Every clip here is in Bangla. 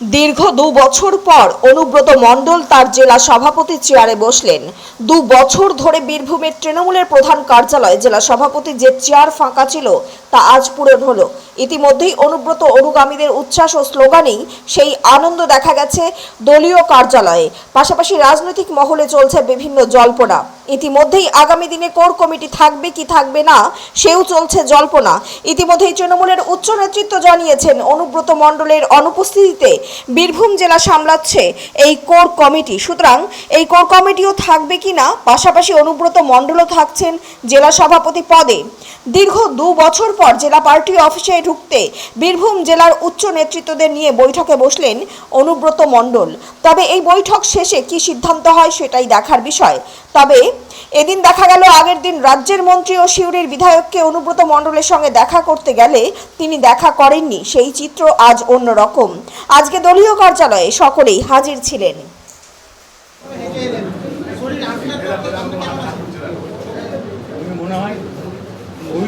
দীর্ঘ দু বছর পর অনুব্রত মণ্ডল তার জেলা সভাপতি চেয়ারে বসলেন। দু বছর ধরে বীরভূমের তৃণমূলের প্রধান কার্যালয়ে জেলা সভাপতি যে চেয়ার ফাঁকা ছিল, তা আজ পূরণ হলো। ইতিমধ্যেই অনুব্রত অনুগামীদের উচ্ছ্বাস ও স্লোগানেই সেই আনন্দ দেখা গেছে দলীয় কার্যালয়ে। পাশাপাশি রাজনৈতিক মহলে চলছে বিভিন্ন জল্পনা। ইতিমধ্যেই আগামী দিনে কোর কমিটি থাকবে কি থাকবে না, সেও চলছে জল্পনা। ইতিমধ্যেই তৃণমূলের উচ্চ নেতৃত্ব জানিয়েছেন অনুব্রত মণ্ডলের অনুপস্থিতিতে বীরভূম জেলা সামলাচ্ছে এই কোর কমিটি। সুতরাং এই কোর কমিটিও থাকবে কি না, পাশাপাশি অনুব্রত মণ্ডলও থাকছেন জেলা সভাপতি পদে। দীর্ঘ দু বছর পর জেলা পার্টি অফিসে ঢুকতে বীরভূম জেলার উচ্চ নেতৃত্বদের নিয়ে বৈঠকে বসলেন অনুব্রত মণ্ডল। তবে এই বৈঠক শেষে কি সিদ্ধান্ত হয় সেটাই দেখার বিষয়। তবে এদিন দেখা গেল আগের দিন রাজ্যের মন্ত্রী ও সিউড়ির বিধায়ককে অনুব্রত মণ্ডলের সঙ্গে দেখা করতে গেলে তিনি দেখা করেননি। সেই চিত্র আজ অন্যরকম। আজকে দলীয় কার্যালয়ে সকলেই হাজির ছিলেন আমি মনে হয় খুবই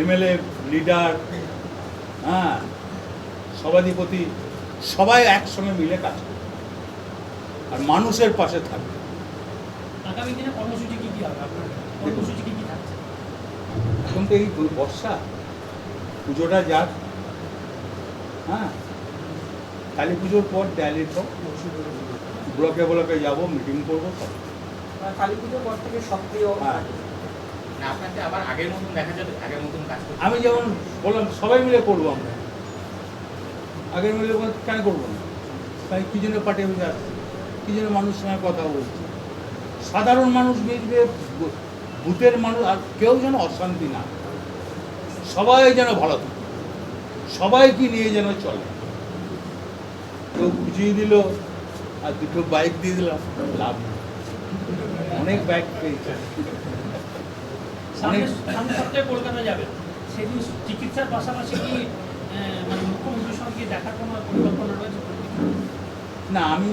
এমএলএ লিডার হ্যাঁ সভাধিপতি সবাই একসঙ্গে মিলে কাজ করবে। আর মানুষের পাশে থাকবে। আগামী দিনে কর্মসূচি কি কি হবে কর্মসূচি কি কি থাকছে? এখন তো এই বর্ষা পুজোটা যাক হ্যাঁ। কালী পুজোর পর দেয়ালির পর ব্লকে ব্লকে যাব মিটিং করব সব। কালী পুজোর পর থেকে সক্রিয় আমি যেমন বললাম, সবাই মিলে করব আমরা। আগের মিলে কেন করব না? তাই কি জন্য পার্টি অফিসে আসছে? কি জন্য মানুষ সঙ্গে কথা বলছে? সাধারণ মানুষ মিলবে ভূ- ভূতের মানুষ, আর কেউ যেন অশান্তি না সবাই যেন ভালো থাকে। সবাইকে নিয়ে যেন চলে। কেউ বুঝিয়ে দিল, আর দুটো বাইক দিয়ে দিলাম, লাভ। অনেক বাইক পেয়েছে। সামনে সপ্তাহে কলকাতা যাবেন সেদিন চিকিৎসার পাশাপাশি কি মানে মুখ্যমন্ত্রীর সঙ্গে দেখার কোনো পরিকল্পনা রয়েছে? না আমি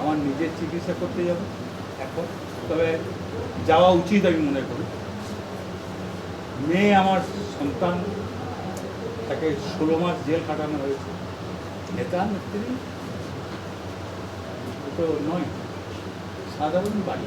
আমার নিজের চিকিৎসা করতে যাব এখন। তবে যাওয়া উচিত আমি মনে করি। মেয়ে আমার সন্তান তাকে ষোলো মাস জেল কাটানো হয়েছে। নেতা নেত্রী তো নয় সাধারণ বাড়ি।